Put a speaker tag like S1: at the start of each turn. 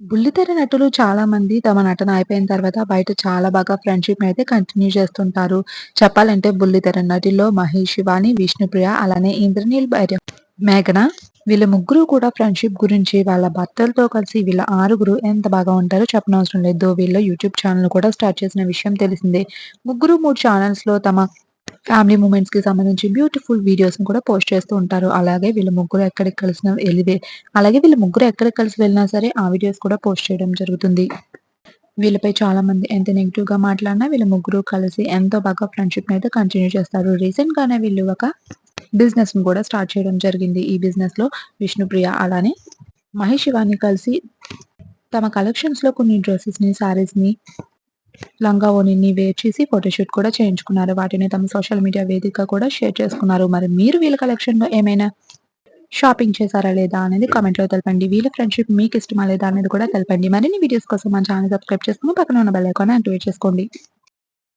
S1: బుల్లితెర నటులు చాలా మంది తమ నటన అయిపోయిన తర్వాత బయట చాలా బాగా ఫ్రెండ్షిప్ అయితే కంటిన్యూ చేస్తుంటారు. చెప్పాలంటే బుల్లితెర నటిలో మహేష్ శివాని, విష్ణుప్రియ అలానే ఇంద్రనీల్ భైరవ్, మేఘన వీళ్ళ ముగ్గురు కూడా ఫ్రెండ్‌షిప్ గురించి వాళ్ళ భర్తలతో కలిసి వీళ్ళ ఆరుగురు ఎంత బాగా ఉంటారో చెప్పనవసరం లేదు. వీళ్ళ వీళ్ళు యూట్యూబ్ ఛానల్ కూడా స్టార్ట్ చేసిన విషయం తెలిసిందే. ముగ్గురు 3 ఛానెల్స్‌లో తమ ఫ్యామిలీ మూమెంట్స్కి సంబంధించి బ్యూటిఫుల్ వీడియోస్ కూడా పోస్ట్ చేస్తూ ఉంటారు. అలాగే వీళ్ళు ముగ్గురు ఎక్కడికి కలిసినా వెళ్ళి అలాగే వీళ్ళ ముగ్గురు ఎక్కడికి కలిసి వెళ్ళినా సరే ఆ వీడియోస్ కూడా పోస్ట్ చేయడం జరుగుతుంది. వీళ్ళపై చాలామంది ఎంత నెగెటివ్‌గా మాట్లాడినా వీళ్ళు ముగ్గురు కలిసి ఎంతో బాగా ఫ్రెండ్షిప్ అయితే కంటిన్యూ చేస్తారు. రీసెంట్‌గానే వీళ్ళు ఒక బిజినెస్‌ని కూడా స్టార్ట్ చేయడం జరిగింది. ఈ బిజినెస్‌లో విష్ణుప్రియ అలానే మహేష్ శివాని కలిసి తమ కలెక్షన్స్లో కొన్ని డ్రెసెస్‌ని, శారీస్‌ని, లంగా ఓణిని వేర్ చేసి ఫోటోషూట్ కూడా చేయించుకున్నారు. వాటిని తమ సోషల్ మీడియా వేదికగా కూడా షేర్ చేసుకున్నారు. మరి మీరు వీళ్ళ కలెక్షన్‌లో ఏమైనా షాపింగ్ చేశారా లేదా అనేది కామెంట్‌లో తెలపండి. వీళ్ళ ఫ్రెండ్‌షిప్ మీకు ఇష్టమా లేదా అనేది కూడా తెలపండి. మరిన్ని వీడియోస్ కోసం మన ఛానల్ సబ్స్క్రైబ్ చేసుకుని పక్కన ఉన్న బెల్ ఐకాన్ యాక్టివేట్ చేసుకోండి.